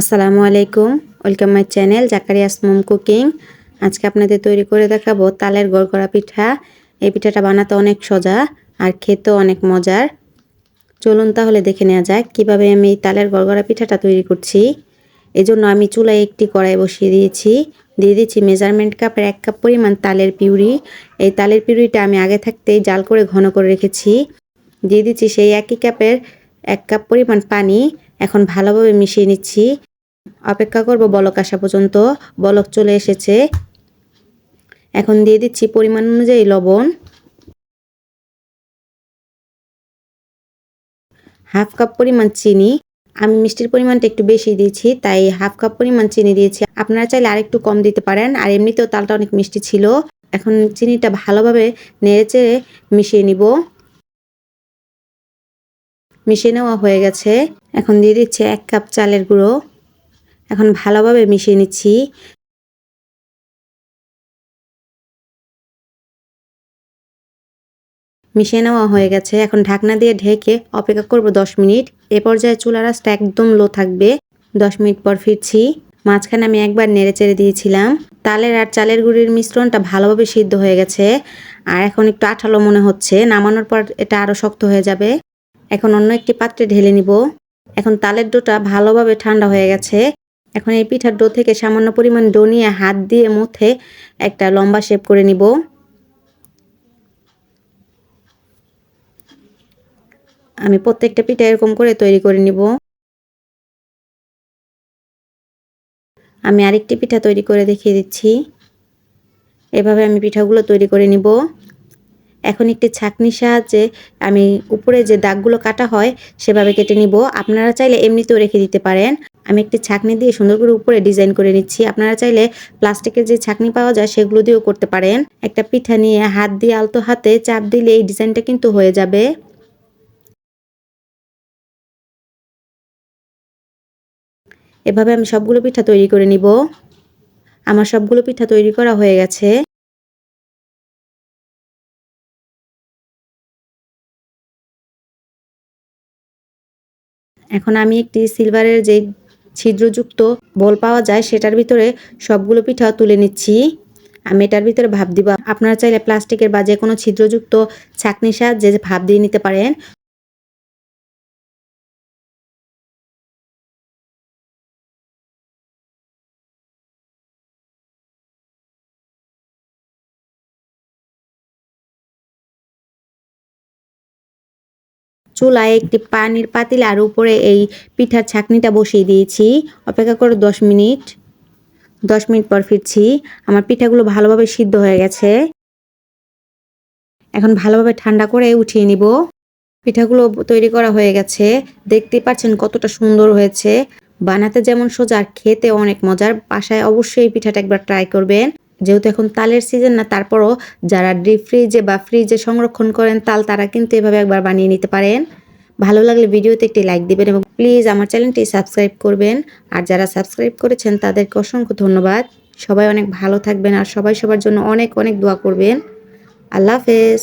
আসসালামু আলাইকুম। Welcome my channel জাকারিয়াস মোম কুকিং আজকে আপনাদের তৈরি করে দেখাবো তালের গড়গড়া পিঠা। এই পিঠাটা বানাতে অনেক সোজা আর খেতেও অনেক মজার। চলুন তাহলে দেখে নেওয়া যাক কীভাবে আমি এই তালের গড়গড়া পিঠাটা তৈরি করছি। এজন্য আমি চুলায় একটি কড়াই বসিয়ে দিয়েছি। দিয়ে দিচ্ছি মেজারমেন্ট কাপের এক কাপ পরিমাণ তালের পিউরি। এই তালের পিউরিটা আমি আগে থাকতেই জাল করে ঘন করে রেখেছি। দিয়ে দিচ্ছি সেই একই কাপের এক কাপ পরিমাণ পানি এখন ভালোভাবে মিশিয়ে নিচ্ছি। অপেক্ষা করব বলক আসা পর্যন্ত। বলক চলে এসেছে। এখন দিয়ে দিচ্ছি পরিমাণ অনুযায়ী লবণ। হাফ কাপ পরিমাণ চিনি। আমি মিষ্টির পরিমাণটা একটু বেশি দিয়েছি, তাই হাফ কাপ পরিমাণ চিনি দিয়েছি। আপনারা চাইলে আরেকটু কম দিতে পারেন, আর এমনিতেও তালটা অনেক মিষ্টি ছিল। এখন চিনিটা ভালোভাবে নেড়েচেড়ে মিশিয়ে নিব। মিশিয়ে নেওয়া হয়ে গেছে। এখন দিয়ে দিচ্ছি এক কাপ চালের গুঁড়ো। এখন ভালোভাবে মিশিয়ে নিচ্ছি। মিশিয়ে নেওয়া হয়ে গেছে। এখন ঢাকনা দিয়ে ঢেকে অপেক্ষা করব দশ মিনিট। এ পর্যায়ে চুলা রাসটা একদম লো থাকবে। দশ মিনিট পর ফিরছি। মাঝখানে আমি একবার নেড়ে চেড়ে দিয়েছিলাম। তালের আর চালের গুঁড়ির মিশ্রণটা ভালোভাবে সিদ্ধ হয়ে গেছে। আর এখন একটু আঠালো মনে হচ্ছে। নামানোর পর এটা আরও শক্ত হয়ে যাবে। এখন অন্য একটি পাত্রে ঢেলে নিব। এখন তালের ডোটা ভালোভাবে ঠান্ডা হয়ে গেছে। এখন এই পিঠার ডো থেকে সামান্য পরিমাণ ডো নিয়ে হাত দিয়ে মুথে একটা লম্বা শেপ করে নিব। আমি প্রত্যেকটা পিঠা এরকম করে তৈরি করে নিব। আমি আরেকটি পিঠা তৈরি করে দেখিয়ে দিচ্ছি। এভাবে আমি পিঠাগুলো তৈরি করে নিব। এখন একটি ছাকনির সাহায্যে আমি উপরে যে দাগগুলো কাটা হয়, সেভাবে কেটে নিব। আপনারা চাইলে এমনিতেও রেখে দিতে পারেন। আমি একটি ছাকনি দিয়ে সুন্দর করে উপরে ডিজাইন করে নিচ্ছি। আপনারা চাইলে প্লাস্টিকের যে ছাকনি পাওয়া যায়, সেগুলো দিয়েও করতে পারেন। একটা পিঠা নিয়ে হাত দিয়ে আলতো হাতে চাপ দিলে এই ডিজাইনটা কিন্তু হয়ে যাবে। এভাবে আমি সবগুলো পিঠা তৈরি করে নিব। আমার সবগুলো পিঠা তৈরি করা হয়ে গেছে। এখন আমি একটি সিলভারের যে ছিদ্রযুক্ত বল পাওয়া যায়, সেটার ভিতরে সবগুলো পিঠা তুলে নিচ্ছি। আমি এটার ভিতরে ভাব দিব। আপনারা চাইলে প্লাস্টিকের বা যে কোনো ছিদ্রযুক্ত ছাকনির সাহায্যে ভাব দিয়ে নিতে পারেন। চুলায় একটি পানির পাতিল আর উপরে এই পিঠার ছাকনিটা বসিয়ে দিয়েছি। অপেক্ষা করে দশ মিনিট। দশ মিনিট পর ফিরছি। আমার পিঠাগুলো ভালোভাবে সিদ্ধ হয়ে গেছে। এখন ভালোভাবে ঠান্ডা করে উঠিয়ে নিব। পিঠাগুলো তৈরি করা হয়ে গেছে। দেখতে পাচ্ছেন কতটা সুন্দর হয়েছে। বানাতে যেমন সোজা, খেতে অনেক মজার। বাসায় অবশ্যই পিঠাটা একবার ট্রাই করবেন। যেহেতু এখন তালের সিজন না, তারপরও যারা ডিপ ফ্রিজে বা ফ্রিজে সংরক্ষণ করেন তাল, তারা কিন্তু এভাবে একবার বানিয়ে নিতে পারেন। ভালো লাগলে ভিডিওতে একটি লাইক দিবেন এবং প্লিজ আমার চ্যানেলটি সাবস্ক্রাইব করবেন। আর যারা সাবস্ক্রাইব করেছেন, তাদেরকে অসংখ্য ধন্যবাদ। সবাই অনেক ভালো থাকবেন আর সবাই সবার জন্য অনেক অনেক দোয়া করবেন। আল্লাহ হাফেজ।